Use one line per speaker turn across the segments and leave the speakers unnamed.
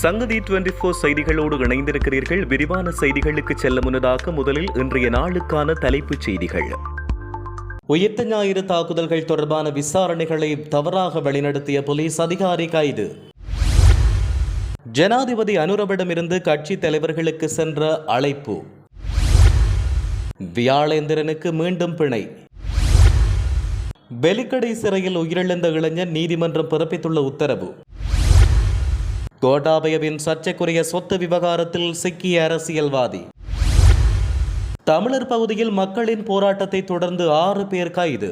சங்கதி twenty four செய்திகளோடு இணைந்திருக்கிறீர்கள். விரிவான செய்திகளுக்கு செல்ல முன்னதாக முதலில் இன்றைய நாளுக்கான தலைப்புச் செய்திகள். உயிர்த்த ஞாயிறு தாக்குதல்கள் தொடர்பான விசாரணைகளை தவறாக வழிநடத்திய போலீஸ் அதிகாரி கைது. ஜனாதிபதி அனுரவிடமிருந்து கட்சி தலைவர்களுக்கு சென்ற அழைப்பு. வியாழேந்திரனுக்கு மீண்டும் பிணை. வெலிக்கடை சிறையில் உயிரிழந்த இளைஞர் நீதிமன்றம் பிறப்பித்துள்ள உத்தரவு. கோட்டாபயவின் சர்ச்சைக்குரிய சொத்து விவகாரத்தில் சிக்கிய அரசியல்வாதி. தமிழர் பகுதியில் மக்களின் போராட்டத்தை தொடர்ந்து ஆறு பேர் கைது.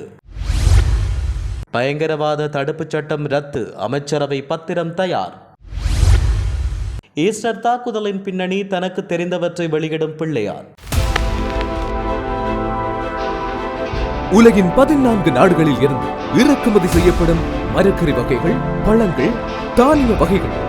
பயங்கரவாத தடுப்புச் சட்டம் ரத்து அமைச்சரவை பத்திரம் தயார். ஈஸ்டர் தாக்குதலின் பின்னணி தனக்கு தெரிந்தவற்றை வெளியிடும் பிள்ளையார்.
உலகின் பதினான்கு நாடுகளில் இருந்து இறக்குமதி செய்யப்படும் மரக்கறி வகைகள் பழங்கள் தானிய வகைகள்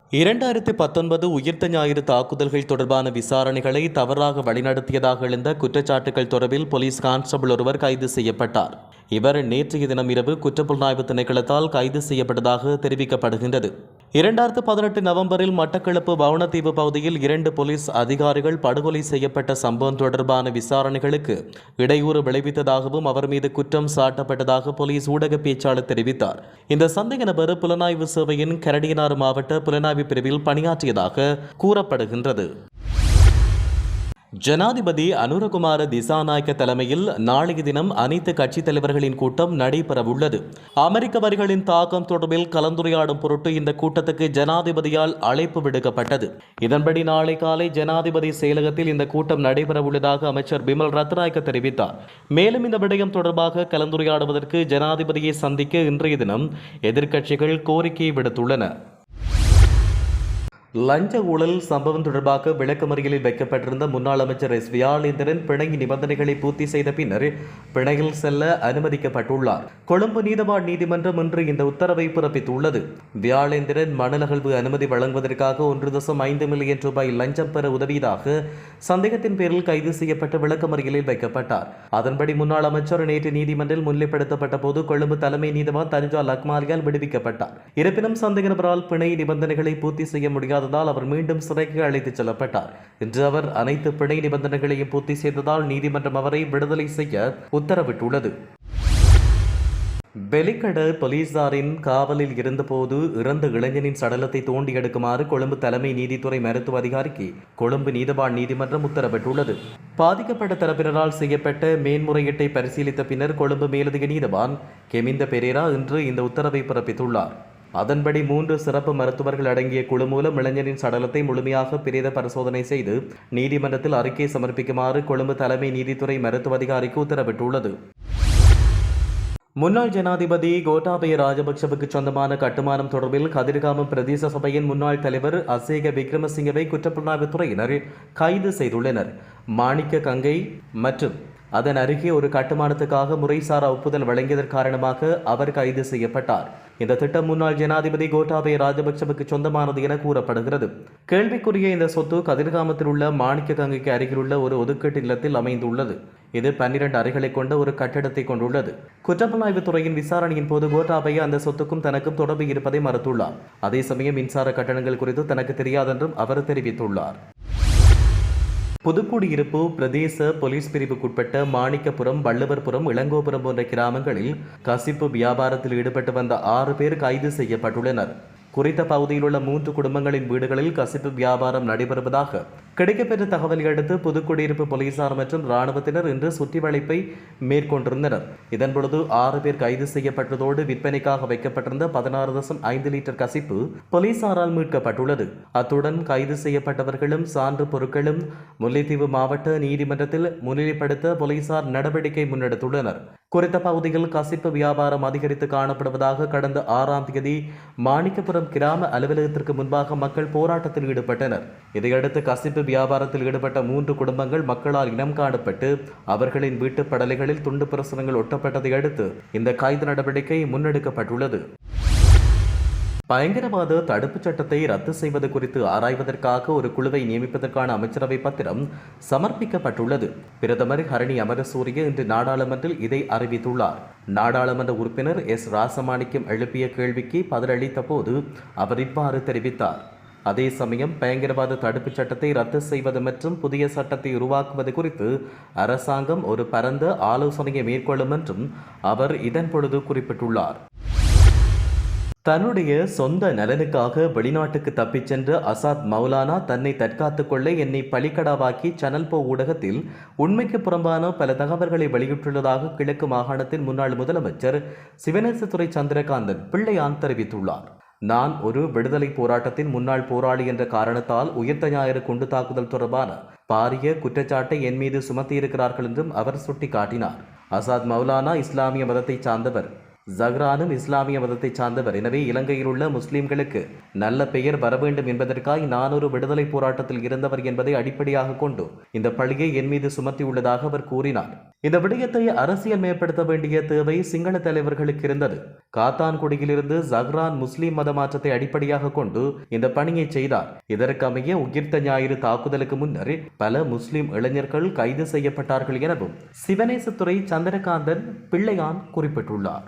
இரண்டாயிரத்தி பத்தொன்பது உயிர்த்த ஞாயிறு தாக்குதல்கள் தொடர்பான விசாரணைகளை தவறாக வழிநடத்தியதாக எழுந்த குற்றச்சாட்டுகள் தொடர்பில் போலீஸ் கான்ஸ்டபிள் ஒருவர் கைது செய்யப்பட்டார். இவர் நேற்றைய தினம் இரவு குற்றப்புலனாய்வு திணைக்களத்தால் கைது செய்யப்பட்டதாக தெரிவிக்கப்படுகின்றது. இரண்டாயிரத்து பதினெட்டு நவம்பரில் மட்டக்களப்பு வவுணத்தீவு பகுதியில் இரண்டு போலீஸ் அதிகாரிகள் படுகொலை செய்யப்பட்ட சம்பவம் தொடர்பான விசாரணைகளுக்கு இடையூறு விளைவித்ததாகவும் அவர் மீது குற்றம் சாட்டப்பட்டதாக போலீஸ் ஊடக பேச்சாளர் தெரிவித்தார். இந்த சந்தேக நபர் புலனாய்வு சேவையின் கரடியனார் மாவட்ட புலனாய்வு பிரிவில் பணியாற்றியதாக கூறப்படுகின்றது. ஜனாதிபதி அனுரகுமார திசாநாயக்க தலைமையில் நாளைய தினம் அனைத்து கட்சித் தலைவர்களின் கூட்டம் நடைபெறவுள்ளது. அமெரிக்க வரிகளின் தாக்கம் தொடர்பில் கலந்துரையாடும் பொருட்டு இந்த கூட்டத்துக்கு ஜனாதிபதியால் அழைப்பு விடுக்கப்பட்டது. இதன்படி நாளை காலை ஜனாதிபதி செயலகத்தில் இந்த கூட்டம் நடைபெறவுள்ளதாக அமைச்சர் பிமல் ரத்நாயக்க தெரிவித்தார். மேலும் இந்த விடயம் தொடர்பாக கலந்துரையாடுவதற்கு ஜனாதிபதியை சந்திக்க இன்றைய தினம் எதிர்க்கட்சிகள் கோரிக்கை விடுத்துள்ளன. லஞ்ச ஊழல் சம்பவம் தொடர்பாக விளக்கமறியலில் வைக்கப்பட்டிருந்த முன்னாள் அமைச்சர் எஸ். வியாளேந்திரன் பிணை நிபந்தனைகளை பூர்த்தி செய்த பின்னர் பிணையில் செல்ல அனுமதிக்கப்பட்டுள்ளார். கொழும்பு நீதவான் நீதிமன்றம் இன்று இந்த உத்தரவை பிறப்பித்துள்ளது. வியாளேந்திரன் மனநகழ்வு அனுமதி வழங்குவதற்காக ஒன்று தசம் ஐந்து மில்லியன் ரூபாய் லஞ்சம் பெற உதவியதாக சந்தேகத்தின் பேரில் கைது செய்யப்பட்டு விளக்கமறியலில் வைக்கப்பட்டார். அதன்படி முன்னாள் அமைச்சர் நேற்று நீதிமன்றில் முன்னிலைப்படுத்தப்பட்ட போது கொழும்பு தலைமை நீதிவான் தனுஜா லக்மாலியால் விடுவிக்கப்பட்டார். இருப்பினும் சந்தேக நபரால் பிணை நிபந்தனைகளை பூர்த்தி செய்ய முடியாது முடியாததால் அவர் மீண்டும் சிறைக்கு அழைத்துச் செல்லப்பட்டார். இன்று அவர் அனைத்து பிணை நிபந்தனைகளையும் பூர்த்தி செய்ததால் நீதிமன்றம் அவரை விடுதலை செய்ய உத்தரவிட்டுள்ளது. வெலிக்கட போலீசாரின் காவலில் இருந்தபோது இறந்த இளைஞனின் சடலத்தை தோண்டி எடுக்குமாறு கொழும்பு தலைமை நீதித்துறை மருத்துவ அதிகாரிக்கு கொழும்பு நீதவான் நீதிமன்றம் உத்தரவிட்டுள்ளது. பாதிக்கப்பட்ட தரப்பினரால் செய்யப்பட்ட மேன்முறையீட்டை பரிசீலித்த பின்னர் கொழும்பு மேலதிக நீதவான் கெமிந்த பெரேரா இன்று இந்த உத்தரவை பிறப்பித்துள்ளார். அதன்படி மூன்று சிறப்பு மருத்துவர்கள் அடங்கிய குழு மூலம் இளைஞரின் சடலத்தை முழுமையாக பிரேத பரிசோதனை செய்து நீதிமன்றத்தில் அறிக்கை சமர்ப்பிக்குமாறு கொழும்பு தலைமை நீதித்துறை மருத்துவ அதிகாரிக்கு உத்தரவிட்டுள்ளது. முன்னாள் ஜனாதிபதி கோட்டாபய ராஜபக்சவுக்கு சொந்தமான கட்டுமானம் தொடர்பில் கதிர்காமம் பிரதேச சபையின் முன்னாள் தலைவர் அசேக விக்ரமசிங்கவை குற்றப்புலனாய்வுத் துறையினர் கைது செய்துள்ளனர். மாணிக்க கங்கை மற்றும் அதன் அருகே ஒரு கட்டுமானத்துக்காக முறைசாரா ஒப்புதல் வழங்கியதன் காரணமாக அவர் கைது செய்யப்பட்டார். இந்த திட்டம் முன்னாள் ஜனாதிபதி கோட்டாபய ராஜபக்சவுக்கு சொந்தமானது என கூறப்படுகிறது. கேள்விக்குரிய இந்த சொத்து கதிர்காமத்தில் உள்ள மாணிக்க கங்கைக்கு அருகிலுள்ள ஒரு ஒதுக்கீட்டு நிலத்தில் அமைந்துள்ளது. இது பன்னிரண்டு அறைகளை கொண்ட ஒரு கட்டடத்தை கொண்டுள்ளது. குற்றப்புலனாய்வு துறையின் விசாரணையின் போது கோட்டாபய அந்த சொத்துக்கும் தனக்கும் தொடர்பு இருப்பதை மறுத்துள்ளார். அதே சமயம் மின்சார கட்டணங்கள் குறித்து தனக்கு தெரியாதென்றும் அவர் தெரிவித்துள்ளார். புதுக்குடியிருப்பு பிரதேச போலீஸ் பிரிவுக்குட்பட்ட மாணிக்கபுரம் வள்ளுவர்புரம் இளங்கோபுரம் போன்ற கிராமங்களில் கசிப்பு வியாபாரத்தில் ஈடுபட்டு வந்த ஆறு பேர் கைது செய்யப்பட்டுள்ளனர். குறித்த பகுதியில் உள்ள மூன்று குடும்பங்களின் வீடுகளில் கசிப்பு வியாபாரம் நடைபெறுவதாக கிடைக்கப்பெற்ற தகவலை அடுத்து புதுக்குடியிருப்பு போலீசார் மற்றும் இராணுவத்தினர் இன்று சுற்றிவளைப்பை மேற்கொண்டிருந்தனர். இதன்பொழுது ஆறு பேர் கைது செய்யப்பட்டதோடு விற்பனைக்காக வைக்கப்பட்டிருந்த பதினாறு தசம் ஐந்து லிட்டர் கசிப்பு போலீசாரால் மீட்கப்பட்டுள்ளது. அத்துடன் கைது செய்யப்பட்டவர்களும் சான்று பொருட்களும் முல்லைத்தீவு மாவட்ட நீதிமன்றத்தில் முன்னிலைப்படுத்த போலீசார் நடவடிக்கை முன்னெடுத்துள்ளனர். குறித்த பகுதியில் கசிப்பு வியாபாரம் அதிகரித்து காணப்படுவதாக கடந்த ஆறாம் தேதி மாணிக்கபுரம் கிராம அலுவலகத்திற்கு முன்பாக மக்கள் போராட்டத்தில் ஈடுபட்டனர். இதையடுத்து கசிப்பு வியாபாரத்தில் ஈடுபட்ட மூன்று குடும்பங்கள் மக்களால் இனம் காணப்பட்டு அவர்களின் வீட்டுப் படலைகளில் துண்டு பிரசுரங்கள் ஒட்டப்பட்டதை அடுத்து இந்த கைது நடவடிக்கை முன்னெடுக்கப்பட்டுள்ளது. பயங்கரவாத தடுப்புச் சட்டத்தை ரத்து செய்வது குறித்து ஆராய்வதற்காக ஒரு குழுவை நியமிப்பதற்கான அமைச்சரவை பத்திரம் சமர்ப்பிக்கப்பட்டுள்ளது. பிரதமர் ஹரணி அமரசூரிய இன்று நாடாளுமன்றில் இதை அறிவித்துள்ளார். நாடாளுமன்ற உறுப்பினர் எஸ் ராசமாணிக்கம் எழுப்பிய கேள்விக்கு பதிலளித்த போது அவர் இவ்வாறு தெரிவித்தார். அதே சமயம் பயங்கரவாத தடுப்புச் சட்டத்தை ரத்து செய்வது மற்றும் புதிய சட்டத்தை உருவாக்குவது குறித்து அரசாங்கம் ஒரு பரந்த ஆலோசனையை மேற்கொள்ளும் என்றும் அவர் இதன் பொழுது குறிப்பிட்டுள்ளார். தன்னுடைய சொந்த நலனுக்காக வெளிநாட்டுக்கு தப்பிச் சென்ற அசாத் மௌலானா தன்னை தற்காத்துக் கொள்ள என்னை பலிக்கடாவாக்கி சனல் போ ஊடகத்தில் உண்மைக்கு புறம்பான பல தகவல்களை வெளியிட்டுள்ளதாக கிழக்கு மாகாணத்தின் முன்னாள் முதலமைச்சர் சிவனேசத்துறை சந்திரகாந்தன் பிள்ளையான் தெரிவித்துள்ளார். நான் ஒரு விடுதலை போராட்டத்தின் முன்னாள் போராளி என்ற காரணத்தால் உயிர்த்த ஞாயிறு குண்டு தாக்குதல் தொடர்பான பாரிய குற்றச்சாட்டை என் மீது சுமத்தியிருக்கிறார்கள் என்றும் அவர் சுட்டிக்காட்டினார். அசாத் மௌலானா இஸ்லாமிய மதத்தைச் சார்ந்தவர். ஜஹ்ரானும் இஸ்லாமிய மதத்தைச் சார்ந்தவர். எனவே இலங்கையில் உள்ள முஸ்லிம்களுக்கு நல்ல பெயர் வர வேண்டும் என்பதற்காக நான் ஒரு விடுதலை போராட்டத்தில் இருந்தவர் என்பதை அடிப்படையாக கொண்டு இந்த பழியை என் மீது சுமத்தியுள்ளதாக அவர் கூறினார். இந்த விடயத்தை அரசியல் மேம்படுத்த வேண்டிய தேவை சிங்கள தலைவர்களுக்கு இருந்தது. காத்தான்குடியிலிருந்து ஜஹ்ரான் முஸ்லிம் மத மாற்றத்தை அடிப்படையாக கொண்டு இந்த பணியை செய்தார். இதற்கமைய உயிர்த்த ஞாயிறு தாக்குதலுக்கு முன்னர் பல முஸ்லிம் இளைஞர்கள் கைது செய்யப்பட்டார்கள் எனவும் சிவனேசத்துறை சந்திரகாந்தன் பிள்ளையான் குறிப்பிட்டுள்ளார்.